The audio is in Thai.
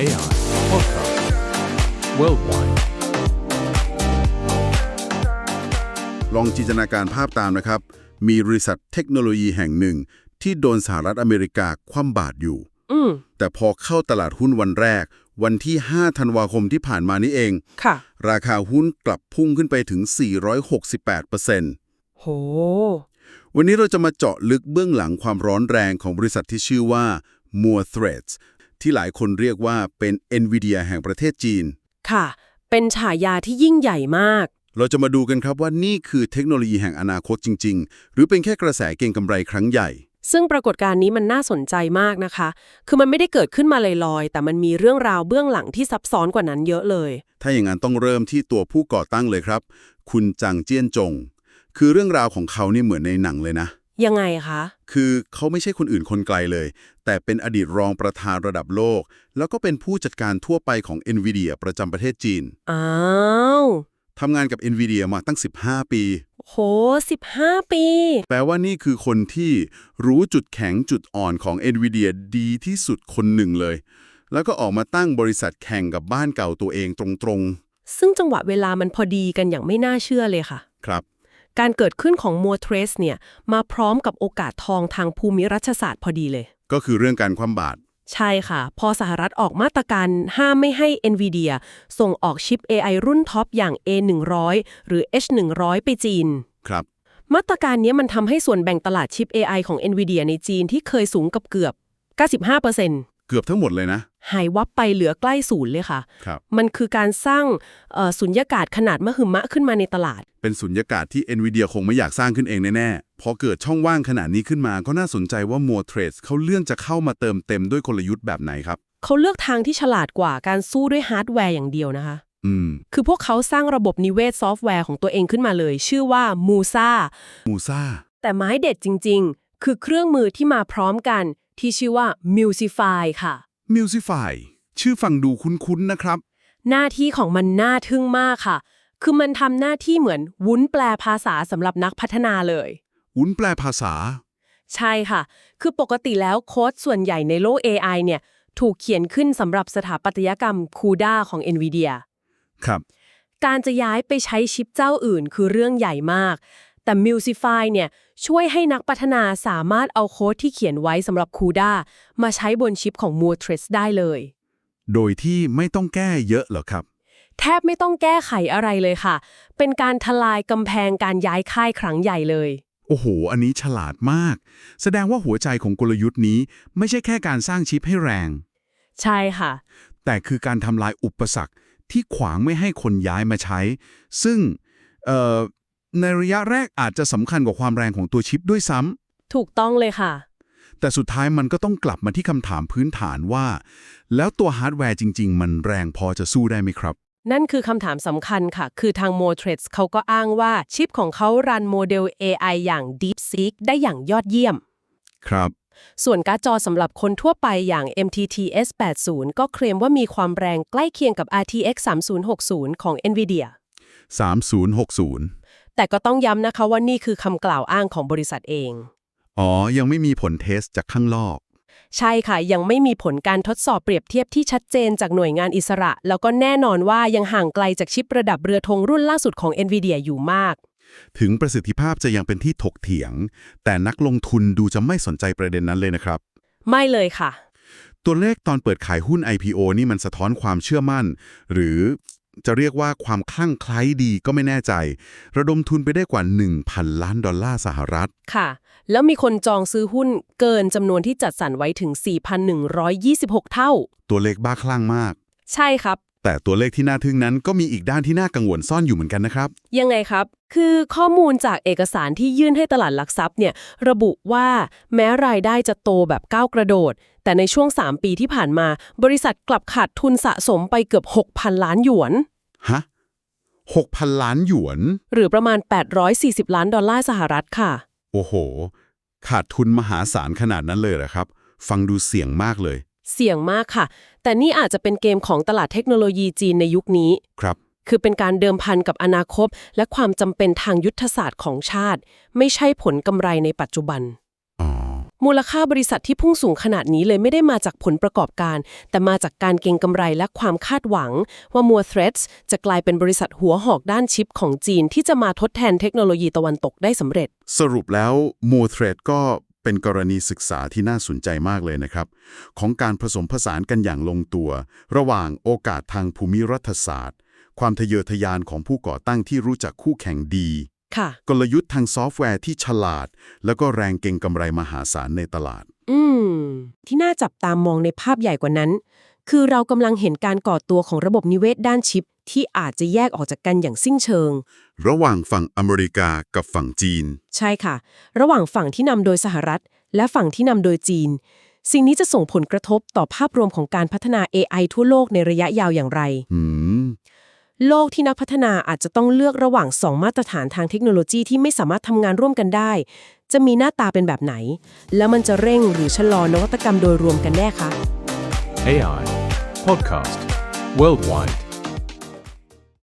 AI Podcast Worldwide ลองจินตนาการภาพตามนะครับ มีบริษัทเทคโนโลยีแห่งหนึ่ง ที่โดนสหรัฐอเมริกาคว่ำบาตรอยู่ อืม แต่พอเข้าตลาดหุ้นวันแรก วันที่ 5 ธันวาคมที่ผ่านมานี้เอง ค่ะ ราคาหุ้นกลับพุ่งขึ้นไปถึง 468%โห วันนี้เราจะมาเจาะลึกเบื้องหลังความร้อนแรงของบริษัทที่ชื่อว่า Moore Threads ที่หลายคนเรียกว่าเป็น NVIDIA แห่งประเทศจีน ค่ะ เป็นฉายาที่ยิ่งใหญ่มาก เราจะมาดูกันครับว่านี่คือเทคโนโลยีแห่งอนาคตจริง ๆ หรือเป็นแค่กระแสเก็งกำไรครั้งใหญ่ ซึ่งปรากฏการณ์นี้มันน่าสนใจมากนะคะ คือมันไม่ได้เกิดขึ้นมาลอยๆ แต่มันมีเรื่องราวเบื้องหลังที่ซับซ้อนกว่านั้นเยอะเลย ถ้าอย่างนั้นต้องเริ่มที่ตัวผู้ก่อตั้งเลยครับ คุณจางเจี้ยนจง คือเรื่องราวของเขานี่เหมือนในหนังเลยนะ ยังไงคะ คือเขาไม่ใช่คนอื่นคนไกลเลย แต่เป็นอดีตรองประธานระดับโลก แล้วก็เป็นผู้จัดการทั่วไปของ NVIDIA ประจำประเทศจีน อ้าวทำงานกับ NVIDIA มาตั้ง 15 ปี โห 15 ปี แปลว่านี่คือคนที่รู้จุดแข็งจุดอ่อนของ NVIDIA ดีที่สุดคนหนึ่งเลย แล้วก็ออกมาตั้งบริษัทแข่งกับบ้านเก่าตัวเองตรงซึ่งจังหวะเวลามันพอดีกันอย่างไม่น่าเชื่อเลยค่ะๆครับ การเกิดขึ้นของมัวเทรสเนี่ยมาพร้อมกับโอกาสทองทางภูมิรัฐศาสตร์พอดีเลยก็ก็คือเรื่องการคว่ำบาตรใช่ค่ะ พอสหรัฐออกมาตรการห้ามไม่ให้ NVIDIA ส่งออกชิป AI รุ่นท็อปอย่าง A100 หรือ H100 ไปจีน ครับ มาตรการนี้มันทำให้ส่วนแบ่งตลาดชิป AI ของ NVIDIA ในจีนที่เคยสูงกับเกือบ 95%เกือบทั้งหมดเลยนะ หายวับไปเหลือใกล้ศูนย์เลยค่ะครับมันคือการสร้างเอ่อสุญญากาศขนาดมหึมะขึ้นมาในตลาด เป็นสุญญากาศที่ NVIDIA คงไม่อยากสร้างขึ้นเองแน่ๆพอเกิดช่องว่างขนาดนี้ขึ้นมา ก็น่าสนใจว่า m o r t r a d e เขาเลื่อนจะเข้ามาเติมเต็มด้วยกลยุทธ์แบบไหนครับ เขาเลือกทางที่ฉลาดกว่าการสู้ด้วยฮาร์ดแวร์อย่างเดียวนะคะอืมคือพวกเขาสร้างระบบนิเวศซอฟต์แวร์ของตัวเองขึ้นมาเลย ชื่อว่า Musa มูซ่าแต่ไม้เด็ดจริง ๆ คือเครื่องมือที่มาพร้อมกันที่ชื่อว่า Musify ค่ะ Musify ชื่อฟังดูคุ้นๆนะครับ หน้าที่ของมันน่าทึ่งมากค่ะ คือมันทำหน้าที่เหมือนวุ้นแปลภาษาสำหรับนักพัฒนาเลย วุ้นแปลภาษา ใช่ค่ะ คือปกติแล้วโค้ดส่วนใหญ่ในโลก AI เนี่ย ถูกเขียนขึ้นสำหรับสถาปัตยกรรม CUDA ของ NVIDIA ครับ การจะย้ายไปใช้ชิปเจ้าอื่นคือเรื่องใหญ่มาก แต่ Musify เนี่ยช่วยให้นักพัฒนาสามารถเอาโค้ดที่เขียนไว้สำหรับ CUDA มาใช้บนชิปของ m o o r t r e s ได้เลย โดยที่ไม่ต้องแก้เยอะเหรอครับ แทบไม่ต้องแก้ไขอะไรเลยค่ะ เป็นการทลายกำแพงการย้ายค่ายครั้งใหญ่เลย โอ้โห อันนี้ฉลาดมาก แสดงว่าหัวใจของกลยุทธ์นี้ ไม่ใช่แค่การสร้างชิปให้แรง ใช่ค่ะ แต่คือการทำลายอุปสรรคที่ขวางไม่ให้คนย้ายมาใช้ ซึ่งเอ่อ ในระยะแรกอาจจะสำคัญกว่าความแรงของตัวชิปด้วยซ้ำถูกต้องเลยค่ะแต่สุดท้ายมันก็ต้องกลับมาที่คำถามพื้นฐานว่า แล้วตัวฮาร์ดแวร์จริง ๆ มันแรงพอจะสู้ได้ไหมครับ นั่นคือคำถามสำคัญค่ะ คือทาง m o t r e s เขาก็อ้างว่าชิปของเขารันโมเดล AI อย่าง DeepSeek ได้อย่างยอดเยี่ยม ครับ ส่วนการ์ดจอสำหรับคนทั่วไปอย่าง MTT S80 ก็เคลมว่ามีความแรงใกล้เคียงกับ RTX 3060 ของ NVIDIA 3060 แต่ก็ต้องย้ำนะคะว่านี่คือคำกล่าวอ้างของบริษัทเอง อ๋อ ยังไม่มีผลเทสจากข้างนอก ใช่ค่ะ ยังไม่มีผลการทดสอบเปรียบเทียบที่ชัดเจนจากหน่วยงานอิสระ แล้วก็แน่นอนว่ายังห่างไกลจากชิประดับเรือธงรุ่นล่าสุดของ NVIDIA อยู่มาก ถึงประสิทธิภาพจะยังเป็นที่ถกเถียง แต่นักลงทุนดูจะไม่สนใจประเด็นนั้นเลยนะครับ ไม่เลยค่ะ ตัวเลขตอนเปิดขายหุ้น IPO นี่มันสะท้อนความเชื่อมั่น หรือ จะเรียกว่าความคลั่งไคล้ดีก็ไม่แน่ใจ ระดมทุนไปได้กว่า 1,000 ล้านดอลลาร์สหรัฐ ค่ะ แล้วมีคนจองซื้อหุ้นเกินจำนวนที่จัดสรรไว้ถึง 4,126 เท่า ตัวเลขบ้าคลั่งมาก ใช่ครับ แต่ตัวเลขที่น่าทึ่งนั้นก็มีอีกด้านที่น่ากังวลซ่อนอยู่เหมือนกันนะครับ ยังไงครับ คือข้อมูลจากเอกสารที่ยื่นให้ตลาดหลักทรัพย์เนี่ยระบุว่าแม้รายได้จะโตแบบก้าวกระโดด แต่ในช่วง 3 ปีที่ผ่านมา บริษัทกลับขาดทุนสะสมไปเกือบ 6,000 ล้านหยวนฮะ6,000 ล้านหยวน หรือประมาณ 840 ล้านดอลลาร์สหรัฐค่ะ โอ้โห ขาดทุนมหาศาลขนาดนั้นเลยเหรอครับ ฟังดูเสี่ยงมากเลย เสี่ยงมากค่ะ แต่นี่อาจจะเป็นเกมของตลาดเทคโนโลยีจีนในยุคนี้ ครับ คือเป็นการเดิมพันกับอนาคต และความจำเป็นทางยุทธศาสตร์ของชาติ ไม่ใช่ผลกำไรในปัจจุบันอ๋อมูลค่าบริษัทที่พุ่งสูงขนาดนี้เลยไม่ได้มาจากผลประกอบการ แต่มาจากการเก็งกำไรและความคาดหวัง ว่ามัว Threads จะกลายเป็นบริษัทหัวหอกด้านชิปของจีน ที่จะมาทดแทนเทคโนโลยีตะวันตกได้สำเร็จ สรุปแล้ว m o t h r e a d ก็ เป็นกรณีศึกษาที่น่าสนใจมากเลยนะครับ ของการผสมผสานกันอย่างลงตัว ระหว่างโอกาสทางภูมิรัฐศาสตร์ ความทะเยอทะยานของผู้ก่อตั้งที่รู้จักคู่แข่งดีค่ะกลยุทธ์ทางซอฟต์แวร์ที่ฉลาด แล้วก็แรงเก็งกำไรมหาศาลในตลาด อืม ที่น่าจับตามมองในภาพใหญ่กว่านั้น คือเรากำลังเห็นการก่อตัวของระบบนิเวศด้านชิป ที่อาจจะแยกออกจากกันอย่างสิ้นเชิง ระหว่างฝั่งอเมริกากับฝั่งจีน ใช่ค่ะ ระหว่างฝั่งที่นำโดยสหรัฐ และฝั่งที่นำโดยจีน สิ่งนี้จะส่งผลกระทบต่อภาพรวมของการพัฒนา AI ทั่วโลกในระยะยาวอย่างไรหืม โลกที่นักพัฒนาอาจจะต้องเลือกระหว่าง2มาตรฐานทางเทคโนโลยีที่ไม่สามารถทำงานร่วมกันได้ จะมีหน้าตาเป็นแบบไหน แล้วมันจะเร่งหรือชะลอนวัตกรรมโดยรวมกันแน่คะ AI Podcast Worldwide